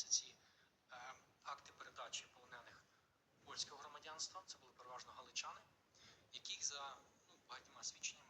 відбувалися ці е, акти передачі полонених польського громадянства. Це були переважно галичани, яких за ну, багатьма свідченнями